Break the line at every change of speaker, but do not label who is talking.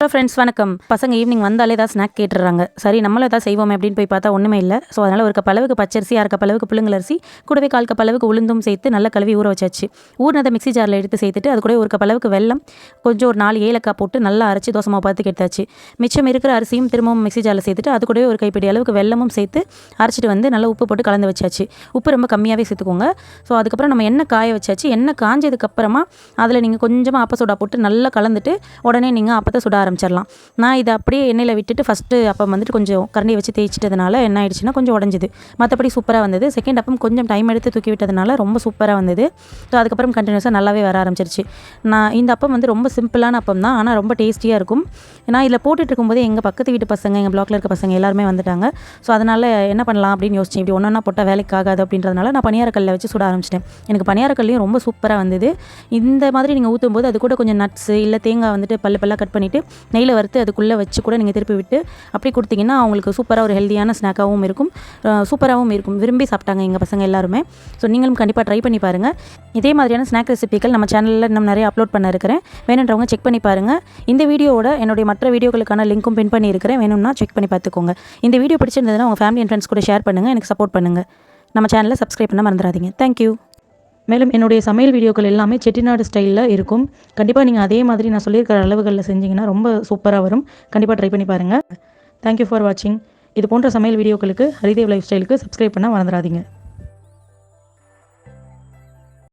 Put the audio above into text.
Hello friends வணக்கம். பசங்க evening வந்தாலே ஏதாவது ஸ்நாக் கேட்டுறாங்க சரி நம்மளும் ஏதாவது செய்வோமே அப்படின்னு போய் பார்த்தா ஒன்றுமே இல்லை. ஸோ அதனால் ஒரு கப்பளவுக்கு பச்சரிசி அரை கப்பளவுக்கு அளவுக்கு அரிசி கூடவே கால் கப்பளவுக்கு உளுந்தும் சேர்த்து நல்லா கழுவி ஊற வச்சாச்சு. ஊர்னதை மிக்சி ஜாரில் எடுத்து சேர்த்துட்டு அது கூட ஒரு கப்பளவுக்கு அளவுக்கு வெல்லம் கொஞ்சம் ஒரு நாலு ஏலக்காய் போட்டு நல்லா அரைச்சி தோசமாக பார்த்து கெடுத்தாச்சு. மிச்சம் இருக்கிற அரிசியும் திரும்பவும் மிக்சி ஜாரில் சேர்த்துட்டு அது கூடவே ஒரு கைப்பிடி அளவுக்கு வெல்லமும் சேர்த்து அரைச்சிட்டு வந்து நல்லா உப்பு போட்டு கலந்து வச்சாச்சு. உப்பு ரொம்ப கம்மியாகவே சேர்த்துக்கோங்க. ஸோ அதுக்கப்புறம் நம்ம எண்ணெய் காய வச்சாச்சு. எண்ணெய் காஞ்சதுக்கப்புறமா அதில் நீங்கள் கொஞ்சமாக அப்ப சோடா போட்டு நல்லா கலந்துட்டு உடனே நீங்கள் அப்பத்தை சுட ஆரம்பிச்சிடலாம். நான் இதை அப்படியே எண்ணெயில் விட்டுட்டு ஃபஸ்ட்டு அப்பம் வந்துட்டு கொஞ்சம் கரண்டி வச்சு தேய்ச்சிட்டதுனால என்ன ஆயிடுச்சுன்னா கொஞ்சம் உடஞ்சிது. மற்றபடி சூப்பராக வந்தது. செகண்ட் அப்பம் கொஞ்சம் டைம் எடுத்து தூக்கி விட்டதுனால ரொம்ப சூப்பராக வந்தது. ஸோ அதுக்கப்புறம் கண்டினியூஸாக நல்லாவே வர ஆரம்பிச்சிருச்சு. நான் இந்த அப்பம் வந்து ரொம்ப சிம்பிளான அப்பம் தான். ஆனால் ரொம்ப டேஸ்டியாக இருக்கும். நான் இதில் போட்டுட்டு இருக்கும்போது எங்கள் பக்கத்து வீட்டு பசங்க எங்கள் பிளாக்ல இருக்க பசங்க எல்லாருமே வந்துட்டாங்க. ஸோ அதனால் என்ன பண்ணலாம் அப்படின்னு யோசிச்சேன். இப்படி ஒன்றா போட்டால் வேலைக்கு ஆகாது அப்படின்றதுனால நான் பனியாரக்கல்லில் வச்சு சுட ஆரம்பிச்சிட்டேன். எனக்கு பனியாரக்கல்லையும் ரொம்ப சூப்பராக வந்தது. இந்த மாதிரி நீங்கள் ஊற்றும் போது அது கூட கொஞ்சம் நட்ஸு இல்லை தேங்காய் வந்துட்டு பல்லு பல்லாக கட் பண்ணிவிட்டு நெய்யில் வறுத்து அதுக்குள்ளே வச்சு கூட நீங்கள் திருப்பி விட்டு அப்படி கொடுத்தீங்கன்னா அவங்களுக்கு சூப்பராக ஒரு ஹெல்த்தியான ஸ்நாக்காகவும் இருக்கும். சூப்பராகவும் இருக்கும். விரும்பி சாப்பிட்டாங்க எங்கள் பசங்க எல்லாருமே. ஸோ நீங்களும் கண்டிப்பாக ட்ரை பண்ணி பாருங்கள் இதே மாதிரியான ஸ்நாக் ரெசிபிகள் நம்ம சேனலில் இன்னும் நிறைய அப்லோட் பண்ண இருக்கிறேன். வேணுன்றவங்க செக் பண்ணி பாருங்கள் இந்த வீடியோவோட என்னுடைய மற்ற வீடியோக்களுக்கான லிங்க்கும் பின் பண்ணியிருக்கிறேன் வேணும்னா செக் பண்ணி பார்த்துக்கோங்க. இந்த வீடியோ பிடிச்சிருந்ததுன்னா உங்கள் ஃபேமிலி அண்ட் ஃப்ரெண்ட்ஸ் கூட ஷேர் பண்ணுங்கள் எனக்கு சப்போர்ட் பண்ணுங்கள் நம்ம சேனலை சப்ஸ்கிரைப் பண்ண மறந்துடாதீங்க. தேங்க்யூ மேலும் என்னுடைய சமையல் வீடியோக்கள் எல்லாமே செட்டிநாடு ஸ்டைலில் இருக்கும். கண்டிப்பாக நீங்கள் அதே மாதிரி நான் சொல்லியிருக்கிற அளவுகளில் செஞ்சீங்கன்னா ரொம்ப சூப்பராக வரும். கண்டிப்பாக ட்ரை பண்ணி பாருங்கள் தேங்க்யூ ஃபார் வாட்சிங் இது போன்ற சமையல் வீடியோக்களுக்கு ஹரிதேவ் லைஃப் ஸ்டைலுக்கு சப்ஸ்கிரைப் பண்ண மறந்துடாதீங்க.